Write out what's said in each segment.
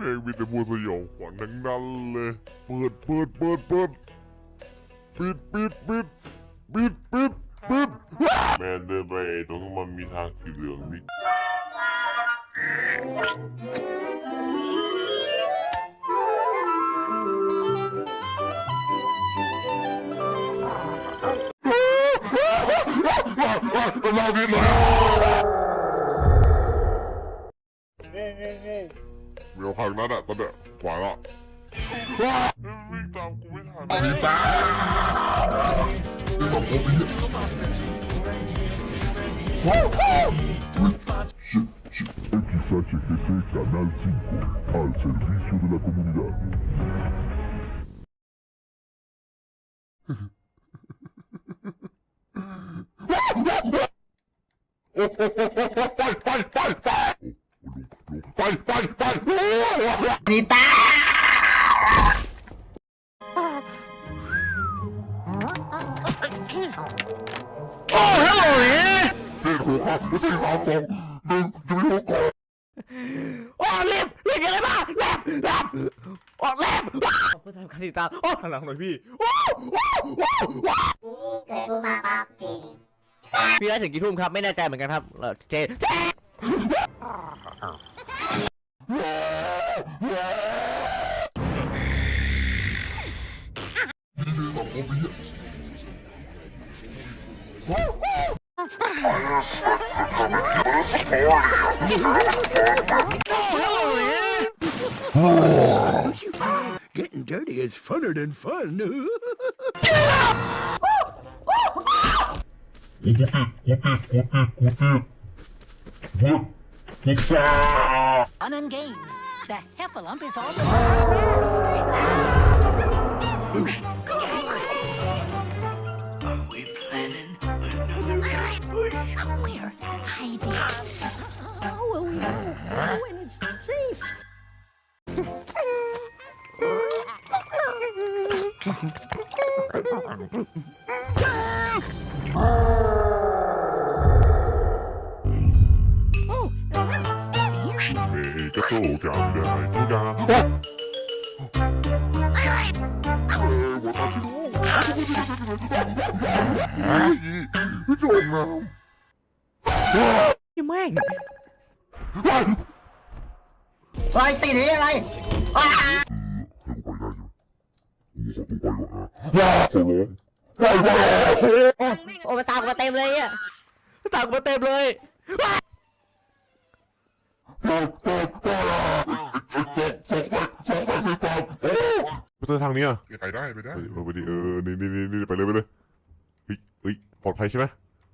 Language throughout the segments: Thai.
แม่งมีแต่มัวสยองขวัญทั้งนั้นเลย เปิดเปิดเปิดเปิดปิดปิดปิดปิดปิดปิดแม่เดินไปตรงนั้นมันมีทางสีเหลืองนี่เราผิดแล้ เดี๋ยวข้างนั้นอะตอนเนี้ยขวาละวิ่งตามกูไม่ทันมีตาสองคนนี้ XH Canal 5 al servicio de la comunidad. ไปไปไปไปไปไปไปโอ้นิตาเด็กหัวข้าไม่ใช่สามสองหนึ่งจะมีหัวกอโอ้เล็บเล็บยังไงบ้าเล็บเล็บโอ้เล็บผู้ชายคันติตาโอ้หลังหน่อยพี่โอ้โอ้โอ้โอ้เกิดบูมาป๊อปจริงพี่ได้ถึงกี่ทุ่มครับ ไม่แน่ใจเหมือนกันครับเออเจเจ Getting dirty is funner than fun. Get up! Unengaged. The heffalump is almost the nest. Are we planning another ambush? We're hiding. How will we know when it's safe? ย์ก็โตกันได้ทุกอย่างเฮ้ยหัวตาชิโร่เฮ้ยพี่โจมน้ยังแม่งำเฮ้ยไฟติดนี่อะไรอ้าให้กูไปได้อยู่กูขอตัวไปก่อนนะว้าขอร้องไปไปโอ้โอ้มาตามมาเต็มเลยอะตามมาเต็มเลยไเจอทางนี้อะไปได้ไปได้เออไปดิเออนี่นี่นี่ไปเลยไปเลยเฮ้ยเฮ้ยปลอดภัยใช่ไหม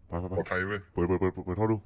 ไปไปไปปลอดภัยเว้ยเปิดเปิดเปิดเปิดท่อดู